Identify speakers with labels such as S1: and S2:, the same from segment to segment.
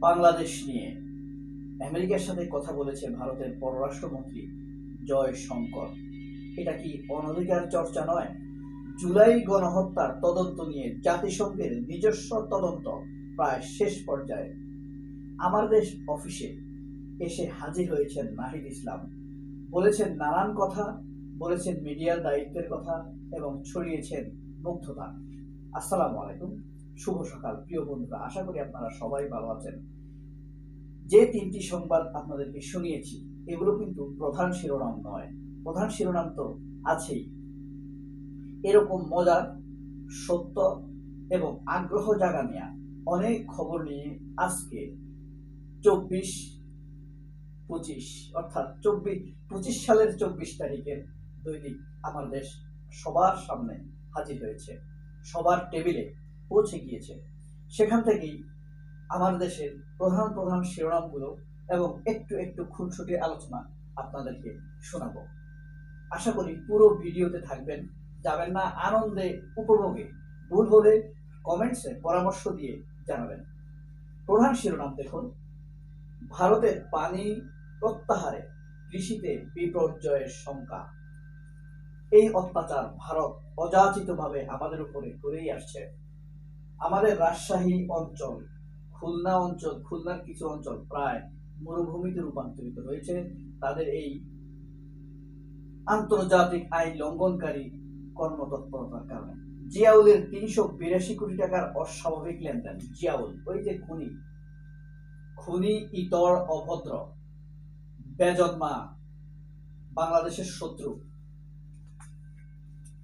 S1: বাংলাদেশ নিয়ে। আমেরিকার সাথে কথা বলেছে ভারতের পররাষ্ট্রমন্ত্রী জয় শঙ্কর এটা কি অনধিকার চর্চা নয়? জুলাই গণহত্যার তদন্ত নিয়ে জাতিসংঘের নিজস্ব তদন্ত প্রায় শেষ পর্যায়ে। আমার দেশ অফিসে এসে হাজির হয়েছেন নাহিদ ইসলাম। বলেছেন নানান কথা, বলেছেন মিডিয়ার দায়িত্বের কথা এবং ছড়িয়েছেন মুগ্ধতা। আসসালামু আলাইকুম। শুভ সকাল, প্রিয় বন্ধুরা। আশা করি আপনারা সবাই ভালো আছেন। যে তিনটি সংবাদ আপনাদেরকে শুনিয়েছি, এগুলো কিন্তু প্রধান শিরোনাম নয়। প্রধান শিরোনাম তো আছেই। এরকম মজার, সত্য এবং আগ্রহ জাগা নেয়া অনেক খবর নিয়ে আজকে চব্বিশ পঁচিশ, অর্থাৎ চব্বিশ, পঁচিশ সালের চব্বিশ তারিখের দৈনিক আমার দেশ সবার সামনে হাজির হয়েছে। সবার টেবিলে পৌঁছে গিয়েছে। সেখান থেকেই আমার দেশের প্রধান প্রধান শিরোনামগুলো এবং একটু একটু খুনসুটি আলোচনা আপনাদেরকে শোনাবো। আশা করি পুরো ভিডিওতে থাকবেন। যাবেন না, আনন্দে, উপভোগে। ভুল হলে কমেন্টসে পরামর্শ দিয়ে জানাবেন। প্রধান শিরোনাম দেখুন। ভারতের পানি প্রত্যাহারে, কৃষিতে বিপর্যয়ের শঙ্কা। এই অত্যাচার ভারত অযাচিতভাবে আমাদের উপরে করেই আসছে। আমাদের রাজশাহী অঞ্চল, খুলনা অঞ্চল, খুলনার কিছু অঞ্চল প্রায় মরুভূমিতে রূপান্তরিত হয়েছে। তাদের এই আন্তর্জাতিক আইন লঙ্ঘনকারী কর্মতৎপরতার কারণে। জিয়াউলের তিনশো বিরাশি কোটি টাকার অস্বাভাবিক লেনদেন, জিয়াউল, ওই যে খুনি। খুনি, ইতর, অভদ্র, বেজন্মা, বাংলাদেশের শত্রু।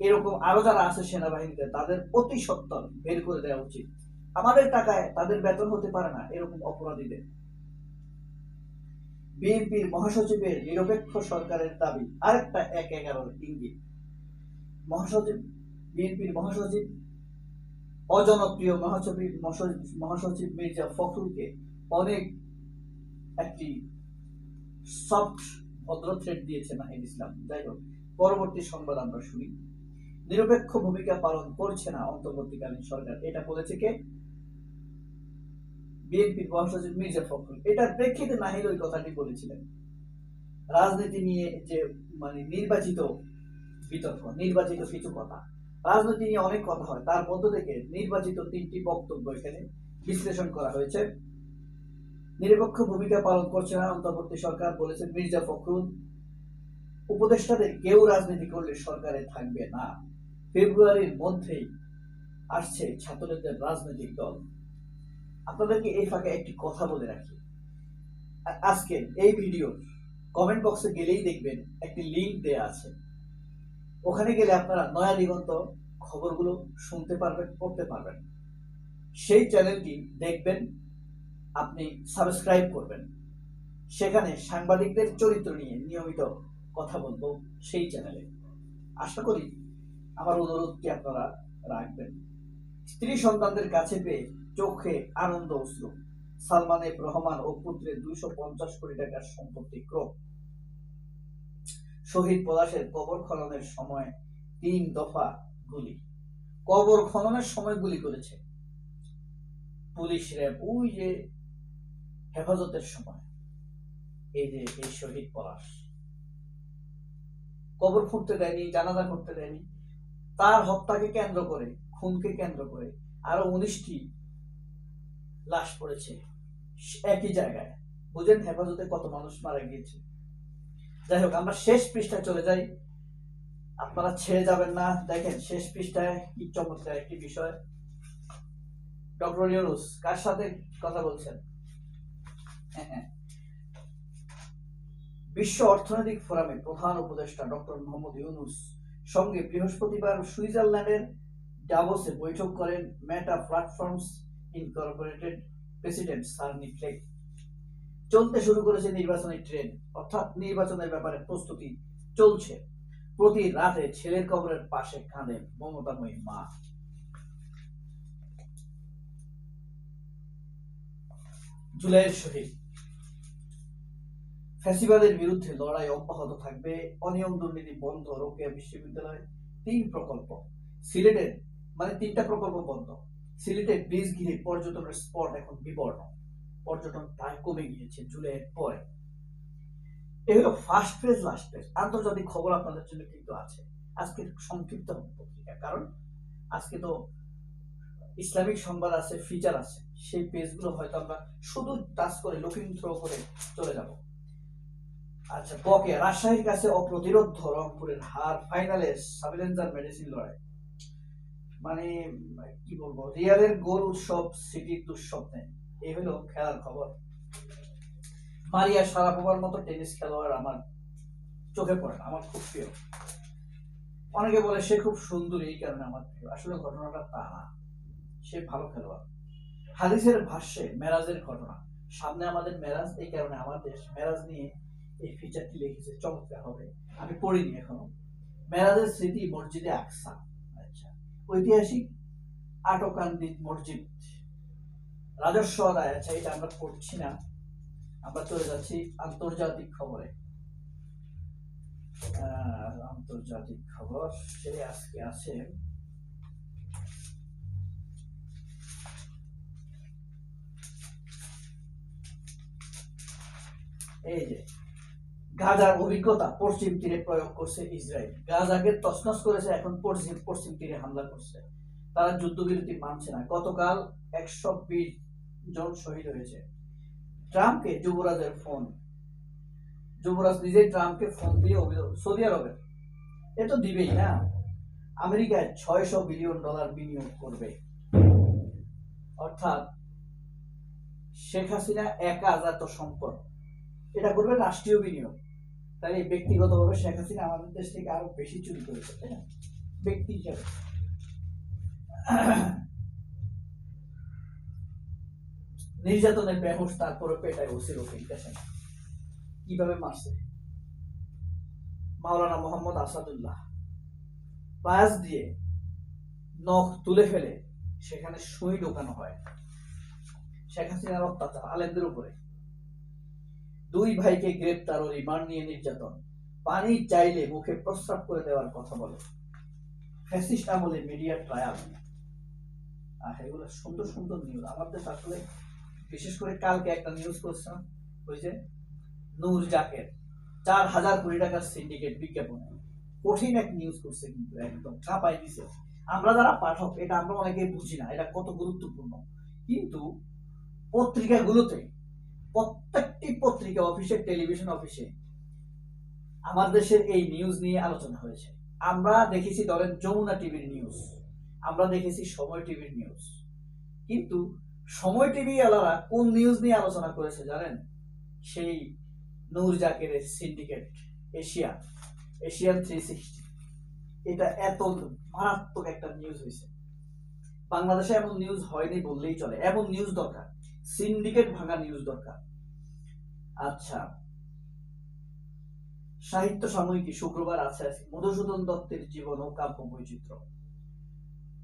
S1: এরকম আরও যারা আছে সেনাবাহিনীতে, তাদের অতি সত্তর বের করে দেওয়া উচিত। আমাদের টাকায় তাদের বেতন হতে পারে না, এরকম অপরাধীদের। বিএনপির মহাসচিবের নিরপেক্ষ সরকারের দাবি, আরেকটা এক এগারোর ইঙ্গিত। মহাসচিব, বিএনপির মহাসচিব, অজনপ্রিয় মহাসচিব মহাসচিব মির্জা ফখরুলকে অনেক একটি সফট, ভদ্র থ্রেড দিয়েছে নাহিদ ইসলাম। যাই হোক, পরবর্তী সংবাদ আমরা শুনি। নিরপেক্ষ ভূমিকা পালন করছে না অন্তর্বর্তীকালীন সরকার। এটা বলেছে কে? বিএনপির মহাসচিব মির্জা ফখরুল। এটার প্রেক্ষিতে নাহিদ ওই কথাটি বলেছিলেন। রাজনীতি নিয়ে যে মানে নির্বাচিত বিতর্ক, নির্বাচিত কিছু কথা, রাজনীতি নিয়ে অনেক কথা হয়। তার মধ্য থেকে নির্বাচিত তিনটি বক্তব্য এখানে বিশ্লেষণ করা হয়েছে। নিরপেক্ষ ভূমিকা পালন করছে না অন্তর্বর্তী সরকার, বলেছেন মির্জা ফখরুল। উপদেষ্টাদের কেউ রাজনীতি করলে সরকারে থাকবে না। ফেব্রুয়ারির মধ্যেই আসছে ছাত্রদের রাজনৈতিক দল। আপনাদেরকে এই ফাঁকে একটি কথা বলে রাখি। আ- আজকের এই ভিডিও কমেন্ট বক্সে গেলেই দেখবেন একটি লিংক দেয়া আছে। ওখানে গেলে আপনারা নয়া দিগন্ত খবরগুলো শুনতে পারবেন, পড়তে পারবেন। সেই চ্যানেলটি দেখবেন, আপনি সাবস্ক্রাইব করবেন। সেখানে সাংবাদিকদের চরিত্র নিয়ে নিয়মিত কথা বলব সেই চ্যানেলে আশা করি আমার অনুরোধটি আপনারা রাখবেন। স্ত্রী সন্তানদের কাছে পেয়ে চোখে আনন্দ অশ্রু। সালমান রহমান ও পুত্রের দুইশো পঞ্চাশ কোটি টাকার সম্পত্তি ক্রোধ শহীদ পলাশের কবর খননের সময় তিন দফা গুলি। কবর খননের সময় গুলি করেছে। পুলিশ র্যাব, ওই যে হেফাজতের সময়। এই যে এই শহীদ পলাশ। কবর খুঁড়তে দেয়নি জানাজা করতে দেয়নি। তার হত্যাকে কেন্দ্র করে খুনকে কেন্দ্র করে আরও উনিশটি লাশ পড়েছে একই জায়গায়। বুঝেন হেফাজতে কত মানুষ মারা গিয়েছে। যাই হোক আমরা শেষ পৃষ্ঠায় চলে যাই। আপনারা ছেড়ে যাবেন না। দেখেন শেষ পৃষ্ঠায় কি চমৎকার একটি বিষয়। ডক্টর ইউনুস কার সাথে কথা বলছেন? হ্যাঁ, হ্যাঁ। বিশ্ব অর্থনৈতিক ফোরামে প্রধান উপদেষ্টা ডক্টর মোহাম্মদ ইউনুস সঙ্গে বৃহস্পতিবার সুইজারল্যান্ডের ডাভোসে বৈঠক করেন মেটা প্ল্যাটফর্মস ইনকর্পোরেটেড প্রেসিডেন্ট সার্নি ফ্লেক। চলতে শুরু করেছে নির্বাচনী ট্রেন, অর্থাৎ নির্বাচনের ব্যাপারে প্রস্তুতি চলছে। প্রতি রাতে ছেলের কবরের পাশে কাঁদেন মমতাময়ী মা। জুলাইয়ের শহীদ। ফ্যাসিবাদের বিরুদ্ধে লড়াই অব্যাহত থাকবে, অনিয়ম দুর্নীতি বন্ধ, রোকেয়া বিশ্ববিদ্যালয়, তিন প্রকল্প। সিলেটের মানে তিনটা প্রকল্প বন্ধ। সিলেটে ব্রিজ ঘিরে পর্যটনের স্পট এখন বিবর্ণ। পর্যটন প্রায় কমে গিয়েছে জুলাইয়ের পরে। এগুলো ফার্স্ট পেজ লাস্ট পেজ আন্তর্জাতিক খবর আপনাদের জন্য কিন্তু আছে। আজকে সংক্ষিপ্ত পত্রিকা। কারণ আজকে তো ইসলামিক সংবাদ আছে ফিচার আছে। সেই পেজগুলো হয়তো আমরা শুধু টাচ করে লুকিং থ্রো করে চলে যাব। আচ্ছা বকে, রাজশাহীর কাছে অপ্রতিরোধ রংপুরের হার ফাইনালে সাবিলেন্সার মেডিসিন লড়াই। মানে কি বলব, রিয়ালের গোল উৎসব, সিটির দুঃস্বপ্নে। এই হলো খেলার খবর। মারিয়া সারাপোভার মতো টেনিস খেলোয়াড় আমার চোখে পড়ে আমার খুব প্রিয়। অনেকে বলে সে খুব সুন্দর, এই কারণে আমার প্রিয়। আসলে ঘটনাটা তা না সে ভালো খেলোয়াড়। হাদিসের ভাষ্যে মেরাজের ঘটনা। সামনে আমাদের মেরাজ, এই কারণে আমার দেশ মেরাজ নিয়ে এই ফিচারটি লিখেছে, চমৎকার হবে। আমি পড়িনি এখনও। মেরাজের স্মৃতি, মসজিদে আকসা। আচ্ছা। ঐতিহাসিক মসজিদ। রাজস্ব আদায় আচ্ছা এটা আমরা না। আমরা চলে যাচ্ছি আন্তর্জাতিক খবরে। আন্তর্জাতিক খবর, সে আজকে আছে। এই যে। গাজার অভিজ্ঞতা পশ্চিম তীরে প্রয়োগ করছে ইসরায়েল। গাজাকে তছনছ করেছে এখন পশ্চিম পশ্চিম তীরে হামলা করছে। তারা যুদ্ধবিরতি মানছে না। গতকাল একশো বিশ জন শহীদ হয়েছে। ট্রাম্পকে যুবরাজের ফোন। যুবরাজ নিজেই ট্রাম্পকে ফোন দিয়ে অভিযোগ সৌদি আরবের। এ তো দিবেই না আমেরিকায় ছয়শো বিলিয়ন ডলার বিনিয়োগ করবে। অর্থাৎ শেখ হাসিনা একা আজাত সম্পদ। এটা করবে রাষ্ট্রীয় বিনিয়োগ। তাই ব্যক্তিগতভাবে শেখ হাসিনা আমাদের দেশ থেকে আরও বেশি চুরি করেছে, তাই না? ব্যক্তি হিসাবে। নির্যাতনের বেহুশ তারপরে পেটায় ওসির ওকে দেখেন কীভাবে মারছে? মাওলানা মোহাম্মদ আসাদুল্লাহ। পায়াস দিয়ে নখ তুলে ফেলে সেখানে সুই ঢোকানো হয়। শেখ হাসিনার অত্যাচার, আলেমদের উপরে। দুই ভাইকে গ্রেপ্তার ও রিমান্ড নিয়ে নির্যাতন। পানি চাইলে মুখে প্রস্রাব করে দেওয়ার কথা বলে। ফ্যাসিস্ট আমলে মিডিয়া ট্রায়াল। আর এগুলো সুন্দর সুন্দর নিউজ আমাদের আসলে বিশেষ করে কালকে একটা নিউজ করছিলাম। ওই যে নূর জাকের চার হাজার কোটি টাকার সিন্ডিকেট বিজ্ঞাপন। কঠিন এক নিউজ করছে কিন্তু, একদম চাপাই দিছে। আমরা যারা পাঠক, এটা আমরা অনেকে বুঝি না, এটা কত গুরুত্বপূর্ণ। কিন্তু পত্রিকাগুলোতে প্রত্যেকটি পত্রিকা অফিসে, টেলিভিশন অফিসে আমার দেশের এই নিউজ নিয়ে আলোচনা হয়েছে। আমরা দেখেছি ধরেন যমুনা টিভির নিউজ আমরা দেখেছি সময় টিভির নিউজ কিন্তু সময় টিভি আলারা কোন নিউজ নিয়ে আলোচনা করেছে জানেন? সেই Noor জাকেরের syndicate Asia Asian three sixty এটা এত মারাত্মক একটা নিউজ হয়েছে। বাংলাদেশে এমন নিউজ হয়নি বললেই চলে। এমন নিউজ দরকার। সিন্ডিকেট ভাঙা নিউজ দরকার। আচ্ছা। সাহিত্য সাময়িকী শুক্রবার আছে মধুসূদন দত্তের জীবন ও কাব্য বৈচিত্র্য।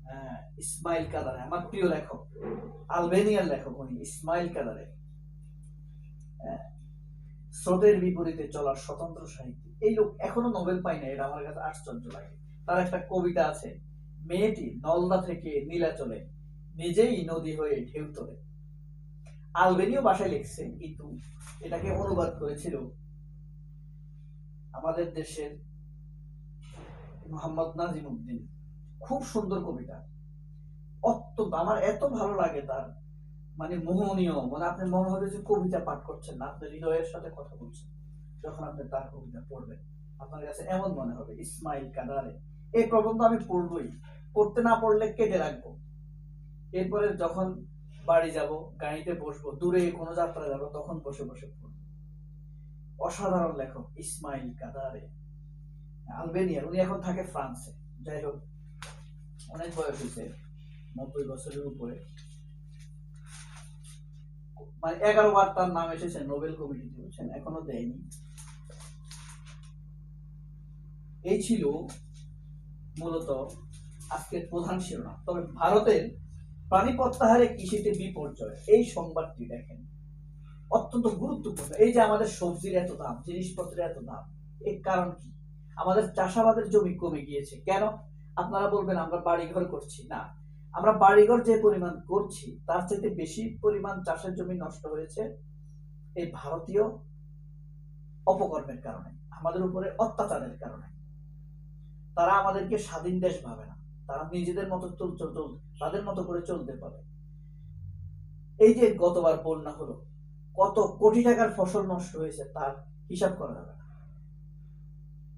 S1: হ্যাঁ, ইসমাইল কাদারে আমার প্রিয় লেখক আলবেনিয়ার লেখক উনি ইসমাইল কাদারে। হ্যাঁ, স্রোতের বিপরীতে চলার স্বতন্ত্র সাহিত্য এই লোক এখনও নোবেল পায় না এটা আমার কাছে আশ্চর্য লাগে। তার একটা কবিতা আছে মেয়েটি নলদা থেকে নীলাচলে নিজেই নদী হয়ে ঢেউ তোলে। আলবেনীয় ভাষায় লিখছে, কিন্তু এটাকে অনুবাদ করেছিল আমাদের দেশের মোহাম্মদ নাজিম উদ্দিন খুব সুন্দর কবিতা। অত্যন্ত, আমার এত ভালো লাগে তার মানে মোহনীয় মানে আপনি মনে হবে যে কবিতা পাঠ করছেন না, আপনি হৃদয়ের সাথে কথা বলছেন যখন আপনি তার কবিতা পড়বেন। আপনার কাছে এমন মনে হবে, ইসমাইল কাদারে। এই প্রবন্ধ আমি পড়বই, পড়তে না পড়লে কেটে রাখব। এরপরে যখন বাড়ি যাব, গাড়িতে বসবো, দূরে কোনো যাত্রা যাব, তখন বসে বসে পড়ব। অসাধারণ লেখক ইসমাইল কাদারে। আলবেনিয়ার, উনি এখন থাকে ফ্রান্সে। যাই হোক, অনেক বয়স হয়েছে, নব্বই বছরের উপরে। মানে এগারো বার তার নাম এসেছে, নোবেল কমিটিতে বুঝছেন এখনও দেয়নি। এই ছিল মূলত আজকের প্রধান শিরোনাম। তবে ভারতের প্রাণী প্রত্যাহারে কৃষিতে বিপর্যয়, এই সংবাদটি দেখেন। অত্যন্ত গুরুত্বপূর্ণ। এই যে আমাদের সবজির এত দাম, জিনিসপত্রের এত দাম, এর কারণ কি? আমাদের চাষাবাদের জমি কমে গিয়েছে। কেন? আপনারা বলবেন, আমরা বাড়িঘর করছি। না, আমরা বাড়িঘর যে পরিমাণ করছি, তার চাইতে বেশি পরিমাণ চাষের জমি নষ্ট হয়েছে এই ভারতীয় অপকর্মের কারণে, আমাদের উপরে অত্যাচারের কারণে। তারা আমাদেরকে স্বাধীন দেশ ভাবে না। তারা নিজেদের মতো চল চল চল তাদের মতো করে চলতে পারে। এই যে গতবার বন্যা হলো, কত কোটি টাকার ফসল নষ্ট হয়েছে তার হিসাব করা যাবে না।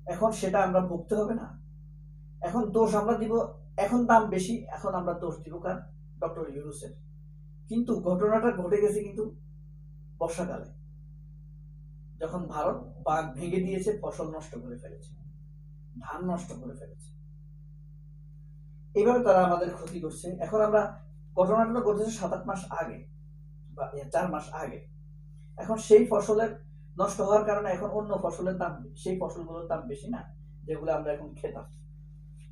S1: এখন সেটা আমরা ভুগতে হবে না। এখন দোষ আমরা দিব, এখন দাম বেশি, এখন আমরা দোষ দিব কার? ডক্টর ইউনুসের। কিন্তু ঘটনাটা ঘটে গেছে কিন্তু বর্ষাকালে, যখন ভারত বাঘ ভেঙে দিয়েছে, ফসল নষ্ট করে ফেলেছে, ধান নষ্ট করে ফেলেছে। এইভাবে তারা আমাদের ক্ষতি করছে। এখন আমরা ঘটনাটা ঘটেছে সাত, আট মাস আগে, বা চার মাস আগে। এখন সেই ফসলের নষ্ট হওয়ার কারণে এখন অন্য ফসলের দাম, সেই ফসলগুলোর দাম বেশি না, যেগুলো আমরা এখন খেতাম।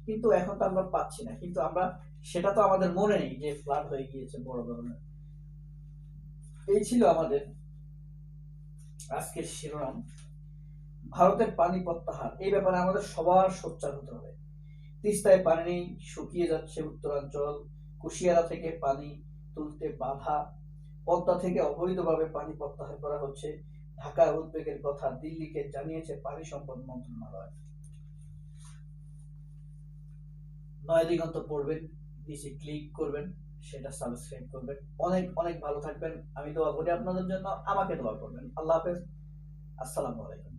S1: কিন্তু এখন তো আমরা পাচ্ছি না। কিন্তু আমরা, সেটা তো আমাদের মনে নেই যে ফ্লাড হয়ে গিয়েছে বড় ধরনের। এই ছিল আমাদের আজকের শিরোনাম। ভারতের পানি প্রত্যাহার। এই ব্যাপারে আমাদের সবার সোচ্চার হতে হবে। তিস্তায় পানি শুকিয়ে যাচ্ছে উত্তরাঞ্চল। কুশিয়ারা থেকে পানি তুলতে বাধা। পদ্মা থেকে অবৈধভাবে পানি প্রত্যাহার করা হচ্ছে। ঢাকার উদ্বেগের কথা দিল্লিকে জানিয়েছে পানি সম্পদ মন্ত্রণালয়। নয় দিগন্ত পড়বেন, নিচে ক্লিক করবেন, সেটা সাবস্ক্রাইব করবেন। অনেক অনেক ভালো থাকবেন। আমি দোয়া করি আপনাদের জন্য। আমাকে দোয়া করবেন। আল্লাহ হাফেজ। আসসালামু আলাইকুম।